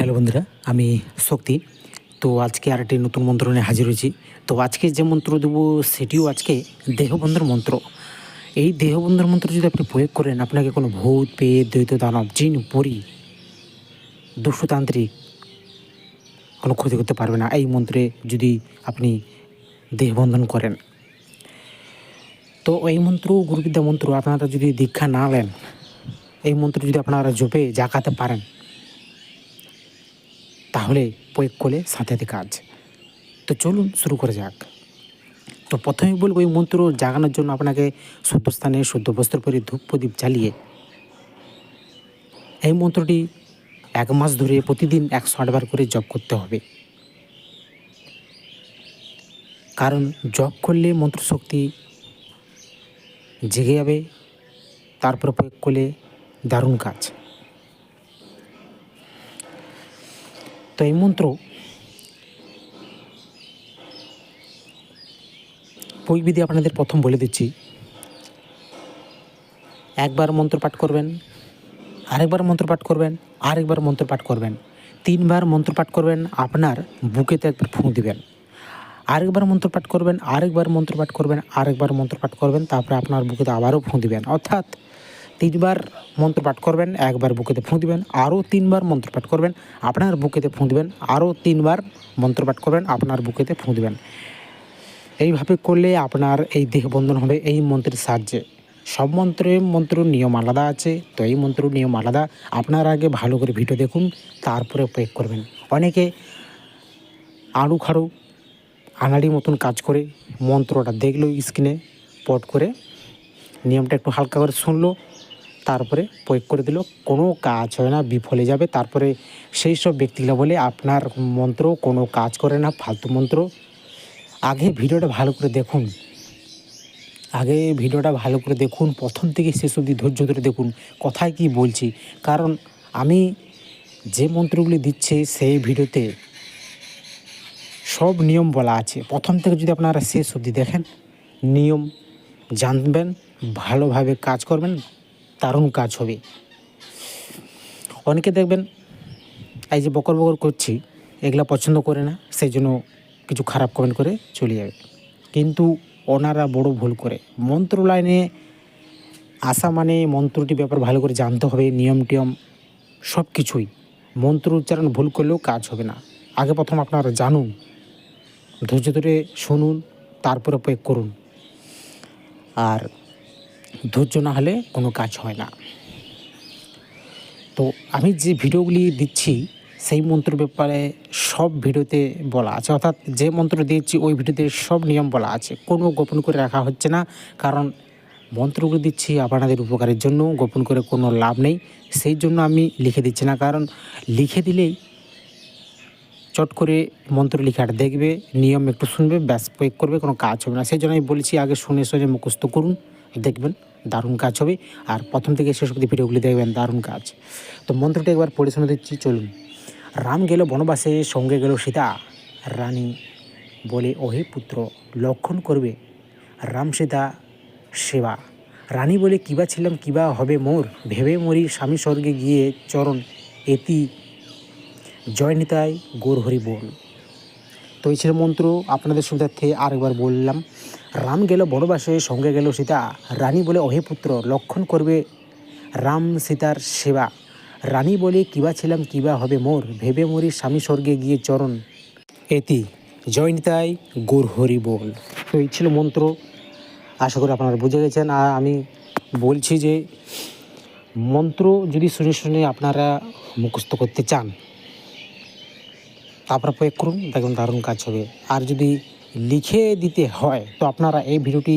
Hello বন্ধুরা, আমি শক্তি। তো আজকে আর একটি নতুন মন্ত্র নিয়ে হাজির হয়েছি। তো আজকে যে মন্ত্র দেবো সেটিও আজকে দেহবন্ধের মন্ত্র। এই দেহবন্ধের মন্ত্র যদি আপনি প্রয়োগ করেন, আপনাকে কোনো ভূত পেয়ে দ্বৈত, দানব, জিন, পরি, দুষ্টতান্ত্রিক কোনো ক্ষতি করতে পারবে না। এই মন্ত্রে যদি আপনি দেহবন্ধন করেন। তো এই মন্ত্র, গুরুবিদ্যা মন্ত্র, আপনারা যদি দীক্ষা না নেন, এই মন্ত্র যদি আপনারা জপে জাকাতে পারেন তাহলে প্রয়োগ করলে সাথে কাজ। তো চলুন শুরু করা যাক। তো প্রথমে বলব, এই মন্ত্র জাগানোর জন্য আপনাকে শুদ্ধ স্থানে শুদ্ধ বস্ত্র পরে ধূপ প্রদীপ জ্বালিয়ে এই মন্ত্রটি এক মাস ধরে প্রতিদিন একশো আটবার করে জপ করতে হবে। কারণ জপ করলে মন্ত্র শক্তি জেগে যাবে, তারপর প্রয়োগ করলে দারুণ কাজ। এই মন্ত্র। প্রয়োগবিধি আপনাদের প্রথম বলে দিচ্ছি। একবার মন্ত্র পাঠ করবেন, আরেকবার মন্ত্র পাঠ করবেন, আরেকবার মন্ত্র পাঠ করবেন। তিনবার মন্ত্র পাঠ করবেন, আপনার বুকেতে একবার ফুঁ দিবেন। আরেকবার মন্ত্র পাঠ করবেন, আরেকবার মন্ত্র পাঠ করবেন, আরেকবার মন্ত্র পাঠ করবেন, তারপরে আপনার বুকেতে আবারও ফুঁ দিবেন। অর্থাৎ তিনবার মন্ত্র পাঠ করবেন, একবার বুকেতে ফুঁ দিবেন, আরও তিনবার মন্ত্র পাঠ করবেন, আপনার বুকেতে ফুঁ দিবেন, আরও তিনবার মন্ত্র পাঠ করবেন, আপনার বুকেতে ফুঁ দিবেন। এইভাবে করলে আপনার এই দেহবন্ধন হবে এই মন্ত্রের সাহায্যে। সব মন্ত্রে মন্ত্র নিয়ম আলাদা আছে, তো এই মন্ত্র নিয়ম আলাদা। আপনার আগে ভালো করে ভিডিও দেখুন, তারপরে প্রয়োগ করবেন। অনেকে আড়ু খাড়ু, আনাড়ি মতন কাজ করে মন্ত্রটা দেখল স্ক্রিনে, পট করে, নিয়মটা একটু হালকা করে শুনলো তারপরে প্রয়োগ করে দিল কোনো কাজ হয় না, বিফলে যাবে। তারপরে সেই সব ব্যক্তিগুলো বলে, আপনার মন্ত্র কোনো কাজ করে না, ফালতু মন্ত্র। আগে ভিডিওটা ভালো করে দেখুন। আগে ভিডিওটা ভালো করে দেখুন। প্রথম থেকে শেষ অবধি ধৈর্য ধরে দেখুন, কথায় কি বলছি। কারণ আমি যে মন্ত্রগুলি দিচ্ছে সেই ভিডিওতে সব নিয়ম বলা আছে। প্রথম থেকে যদি আপনারা শেষ অবধি দেখেন, নিয়ম জানবেন, ভালোভাবে কাজ করবেন দারুণ কাজ হবে। অনেকে দেখবেন, এই যে বকর বকর করছি, এগুলা পছন্দ করে না সেই জন্য কিছু খারাপ কমেন্ট করে চলে যাবে। কিন্তু ওনারা বড় ভুল করে। মন্ত্র লাইনে আসা মানে মন্ত্রটি ব্যাপার ভালো করে জানতে হবে, নিয়ম টিয়ম সব কিছুই। মন্ত্র উচ্চারণ ভুল করলেও কাজ হবে না। আগে প্রথম আপনারা জানুন, ধৈর্য ধরে শুনুন, তারপরে প্রয়োগ করুন। আর ধৈর্য না হলে কোনো কাজ হয় না। তো আমি যে ভিডিওগুলি দিচ্ছি, সেই মন্ত্র ব্যাপারে সব ভিডিওতে বলা আছে, অর্থাৎ যে মন্ত্র দিচ্ছি ওই ভিডিওতে সব নিয়ম বলা আছে। কোনো গোপন করে রাখা হচ্ছে না, কারণ মন্ত্রগুলো দিচ্ছি আপনাদের উপকারের জন্য, গোপন করে কোনো লাভ নেই। সেই জন্য আমি লিখে দিচ্ছি না, কারণ লিখে দিলেই চট করে মন্ত্র লেখাটা দেখবে, নিয়ম একটু শুনবে, ব্যাস, প্রয়োগ করবে, কোনো কাজ হবে না। সেই জন্য আমি বলেছি, আগে শুনে শুনে মুখস্থ করুন। দেখবেন, দারুণ কাজ হবে। আর প্রথম থেকে শেষ অবধি ভিডিওগুলি দেখবেন, দারুণ কাজ। তো মন্ত্রটি একবার শুনে দিচ্ছি, চলুন। রাম গেল বনবাসে, সঙ্গে গেল সীতা। রানী বলে, ওহে পুত্র, লক্ষণ করবে? রাম সীতা, সেবা। রানী বলে কিবা ছিলাম কিবা হবে মোর? ভেবে মরি স্বামী স্বর্গে গিয়ে চরণ এতি জয় নিতাই গোর হরি বল। তো এই ছিল মন্ত্র, আপনাদের সুবিধার্থে আরেকবার বললাম। রাম গেল বনবাসে, সঙ্গে গেল সীতা। রানী বলে, অহে পুত্র, লক্ষণ করবে রাম সীতার সেবা। রানী বলে, কিবা ছিলাম, কিবা হবে মোর। ভেবে মরি স্বামী স্বর্গে গিয়ে চরণ। এতি, জয় নিতাই, গোর হরি বল। তো এই ছিল মন্ত্র। আশা করি আপনারা বুঝে গেছেন। আর আমি বলছি যে, মন্ত্র যদি শুনে শুনে আপনারা মুখস্থ করতে চান তারপরে প্রয়োগ করুন দেখুন দারুণ কাজ হবে। আর যদি লিখে দিতে হয়। তো আপনারা এই ভিডিওটি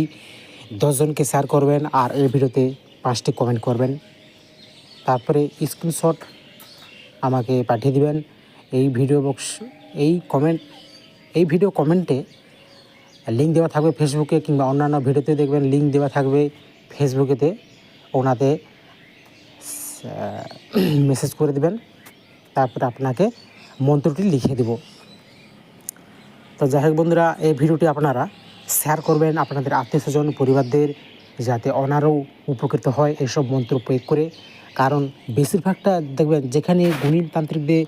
দশজনকে শেয়ার করবেন আর এই ভিডিওতে পাঁচটি কমেন্ট করবেন। তারপরে স্ক্রিনশট আমাকে পাঠিয়ে দিবেন। এই ভিডিও বক্স এই কমেন্ট এই ভিডিও কমেন্টে লিঙ্ক দেওয়া থাকবে ফেসবুকে কিংবা অন্যান্য ভিডিওতে দেখবেন লিঙ্ক দেওয়া থাকবে ফেসবুকেতে ওনাতে মেসেজ করে দিবেন। তারপরে আপনাকে মন্ত্রটি লিখে দেব। তো যাই হোক বন্ধুরা, এই ভিডিওটি আপনারা শেয়ার করবেন আপনাদের আত্মীয় স্বজন, পরিবারদের, যাতে ওনারাও উপকৃত হয় এসব মন্ত্র প্রয়োগ করে। কারণ বেশিরভাগটা দেখবেন যেখানে গুণী তান্ত্রিকদের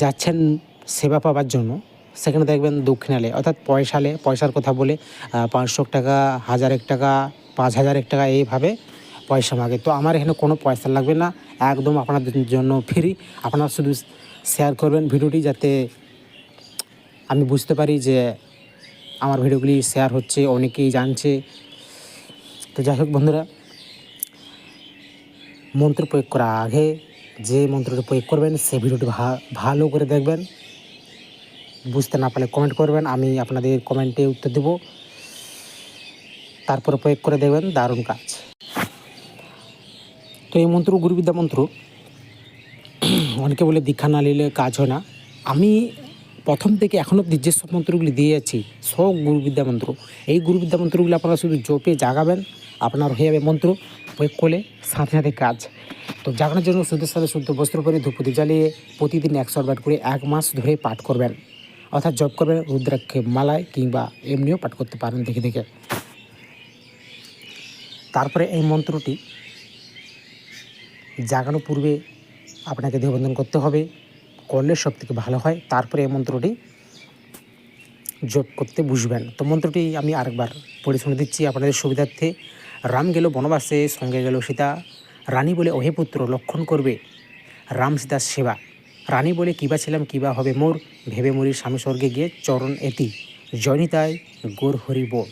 যাচ্ছেন সেবা পাওয়ার জন্য, সেখানে দেখবেন দক্ষিণালে, অর্থাৎ পয়সালে, পয়সার কথা বলে পাঁচশো টাকা, হাজার এক টাকা, পাঁচ হাজার এক টাকা এইভাবে পয়সা মাগে। তো আমার এখানে কোনো পয়সা লাগবে না, একদম আপনাদের জন্য ফ্রি আপনারা শুধু শেয়ার করবেন ভিডিওটি যাতে আমি বুঝতে পারি যে আমার ভিডিওগুলি শেয়ার হচ্ছে, অনেকেই জানছে। তো যাই হোক বন্ধুরা, মন্ত্র প্রয়োগ করার আগে, যে মন্ত্রটি প্রয়োগ করবেন সেই ভিডিওটি ভালো করে দেখবেন। বুঝতে না পারলে কমেন্ট করবেন, আমি আপনাদের কমেন্টে উত্তর দেব। তারপরে প্রয়োগ করে দেখবেন, দারুণ কাজ। তো এই মন্ত্র গুরুবিদ্যা মন্ত্র, অনেকে বলে দীক্ষা না নিলে কাজ হয় না। আমি প্রথম থেকে এখন অব্দি যেসব মন্ত্রগুলি দিয়ে যাচ্ছি সব গুরুবিদ্যা মন্ত্র। এই গুরুবিদ্যা মন্ত্রগুলি আপনারা শুধু জপে জাগাবেন, আপনার হয়ে যাবে মন্ত্র প্রয়োগ করলে সাথে সাথে কাজ। তো জাগানোর জন্য শুদ্ধের সাথে শুদ্ধ বস্ত্র পরে ধূপতি জ্বালিয়ে প্রতিদিন একশো বার করে এক মাস ধরে পাঠ করবেন। অর্থাৎ জপ করবেন, রুদ্রাক্ষে মালায় কিংবা এমনিও পাঠ করতে পারেন দেখে দেখে। তারপরে এই মন্ত্রটি জাগানো পূর্বে আপনাকে দেহবন্ধন করতে হবে। করলে সব থেকে ভালো হয়। তারপরে এই মন্ত্রটি জপ করতে বুঝবেন। তো মন্ত্রটি আমি আরেকবার পড়ে শুনে দিচ্ছি আপনাদের সুবিধার্থে। রাম গেল বনবাসে, সঙ্গে গেল সীতা। রানী বলে, ওহে পুত্র, লক্ষণ করবে? রাম সীতার সেবা। রানী বলে কিবা ছিলাম কিবা হবে মোর? ভেবে মরির স্বামী স্বর্গে গিয়ে চরণ এতি জয়নিতায় গোর হরি বল।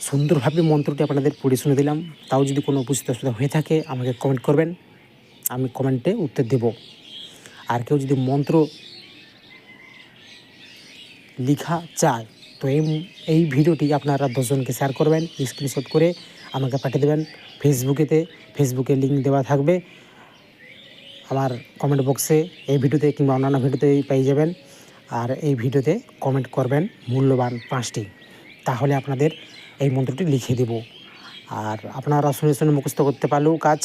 সুন্দরভাবে মন্ত্রটি আপনাদের পড়ে শুনে দিলাম। তাও যদি কোনো বুঝতে অসুবিধা হয়ে থাকে, আমাকে কমেন্ট করবেন। আমি কমেন্টে উত্তর দেব। আর কেউ যদি মন্ত্র লিখা চায়, তো এই এই ভিডিওটি আপনারা দশজনকে শেয়ার করবেন স্ক্রিনশট করে আমাকে পাঠিয়ে দেবেন। ফেসবুকেতে ফেসবুকে লিঙ্ক দেওয়া থাকবে। আমার কমেন্ট বক্সে এই ভিডিওতে কিংবা অন্যান্য ভিডিওতে পেয়ে যাবেন। আর এই ভিডিওতে কমেন্ট করবেন মূল্যবান পাঁচটি। তাহলে আপনাদের এই মন্ত্রটি লিখে দেব। আর আপনারা শুনে শুনে মুখস্থ করতে পারলেও কাজ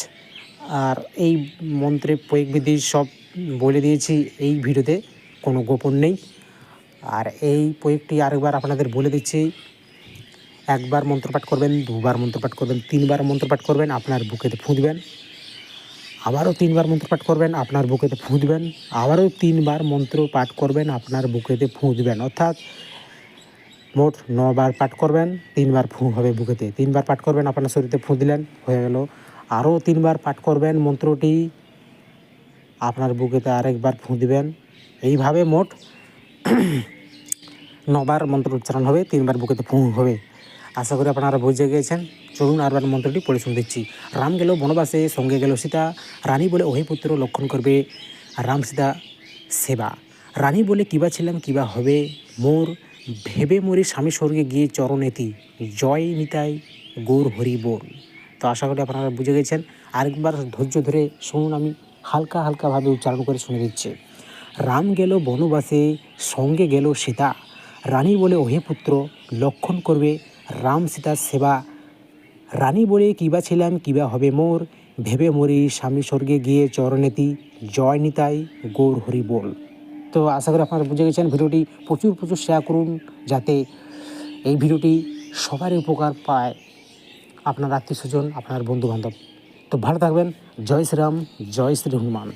আর এই মন্ত্রে প্রয়োগ বিধি সব বলে দিয়েছি, এই ভিডিওতে কোনো গোপন নেই। আর এই প্রয়োগটি আরেকবার আপনাদের বলে দিচ্ছি, একবার মন্ত্রপাঠ করবেন, দুবার মন্ত্রপাঠ করবেন, তিনবার মন্ত্রপাঠ করবেন, আপনার বুকেতে ফুঁদবেন আবারও তিনবার মন্ত্র পাঠ করবেন, আপনার বুকেতে ফুঁদবেন আবারও তিনবার মন্ত্র পাঠ করবেন, আপনার বুকেতে ফুঁদবেন অর্থাৎ মোট নবার পাঠ করবেন, তিনবার ফুঁ হবে বুকেতে। তিনবার পাঠ করবেন, আপনার শরীরে ফুঁ দিলেন, হয়ে গেল। আরও তিনবার পাঠ করবেন মন্ত্রটি। আপনার বুকেতে আরেকবার ফুঁ দিবেন। এইভাবে মোট নবার মন্ত্র উচ্চারণ হবে, তিনবার বুকেতে ফুঁ হবে। আশা করি আপনারা বুঝে গিয়েছেন। চলুন আরবার মন্ত্রটি পড়ে শুনে দিচ্ছি। রাম গেল বনবাসে, সঙ্গে গেল সীতা। রানী বলে ওহে পুত্র, লক্ষণ করবে। রাম সীতা, সেবা। রানী বলে, কিবা ছিলাম, কিবা হবে। মোর ভেবে মরি স্বামী স্বর্গে গিয়ে চরণেতি জয় নিতাই গৌর হরি বল তো আশা করি আপনারা বুঝে গেছেন। আরেকবার ধৈর্য ধরে শুনুন আমি হালকা হালকাভাবে উচ্চারণ করে শুনে দিচ্ছি। রাম গেল বনবাসে, সঙ্গে গেল সীতা। রানী বলে, ওহে পুত্র, লক্ষণ করবে রাম সীতার সেবা। রানী বলে, কিবা ছিলাম, কিবা হবে মোর। ভেবে মরি, স্বামী স্বর্গে গিয়ে চরণেতি। জয় নিতাই গৌর হরি বল। তো আশা করি আপনারা বুঝে গেছেন, ভিডিওটি প্রচুর প্রচুর শেয়ার করুন, যাতে এই ভিডিওটি সবারই উপকার পায়। আপনার আত্মীয় স্বজন আপনার বন্ধুবান্ধব। তো ভালো থাকবেন। জয় শ্রীরাম জয় শ্রী হনুমান।